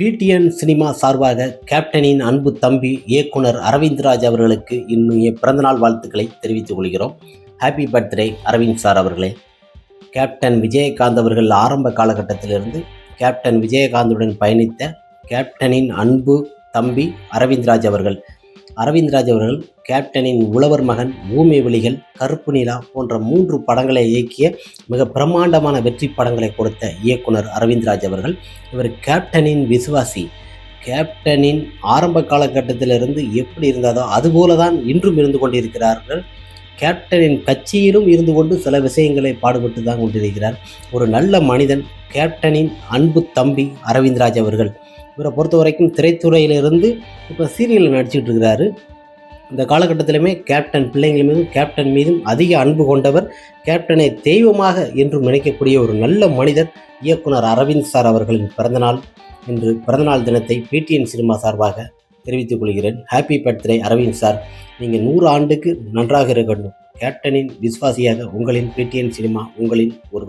PTN cinema சார்பாக கேப்டனின் அன்பு தம்பி இயக்குனர் அரவிந்த்ராஜ் அவர்களுக்கு இன்னும் பிறந்தநாள் வாழ்த்துக்களை தெரிவித்துக் கொள்கிறோம். ஹாப்பி பர்த்டே அரவிந்த் சார் அவர்களே. கேப்டன் விஜயகாந்த் அவர்கள் ஆரம்ப காலகட்டத்திலிருந்து கேப்டன் விஜயகாந்துடன் பயணித்த கேப்டனின் அன்பு தம்பி அரவிந்த்ராஜ் அவர்கள். அரவிந்த்ராஜ் அவர்கள் கேப்டனின் உழவர் மகன் பூமி வெளிகள் கருப்பு நிலா போன்ற மூன்று படங்களை இயக்கிய மிக பிரம்மாண்டமான வெற்றி படங்களை கொடுத்த இயக்குனர் அரவிந்த்ராஜ் அவர்கள். இவர் கேப்டனின் விசுவாசி. கேப்டனின் ஆரம்ப காலகட்டத்திலிருந்து எப்படி இருந்ததோ அதுபோல தான் இன்றும் இருந்து கொண்டிருக்கிறார்கள். கேப்டனின் கட்சியிலும் இருந்து கொண்டு சில விஷயங்களை பாடுபட்டு தான் கொண்டிருக்கிறார். ஒரு நல்ல மனிதன் கேப்டனின் அன்பு தம்பி அரவிந்த்ராஜ் அவர்கள். இவரை பொறுத்த வரைக்கும் திரைத்துறையிலிருந்து இப்போ சீரியலில் நடிச்சிட்டு இருக்கிறாரு இந்த காலகட்டத்திலுமே கேப்டன் பிள்ளைங்கள் மீதும் கேப்டன் மீதும் அதிக அன்பு கொண்டவர் கேப்டனை தெய்வமாக என்றும் நினைக்கக்கூடிய ஒரு நல்ல மனிதர் இயக்குனர் அரவிந்த் சார் அவர்களின் பிறந்தநாள் இன்று பிறந்தநாள் தினத்தை பிடிஎன் சினிமா சார்பாக தெரிவித்துக் கொள்கிறேன். Happy birthday Aravind sir. நீங்கள் நூறு ஆண்டுக்கு நன்றாக இருக்கணும் கேப்டனின் விஸ்வாசியாக உங்களின் பிடிஎன் சினிமா உங்களின் ஒருவர்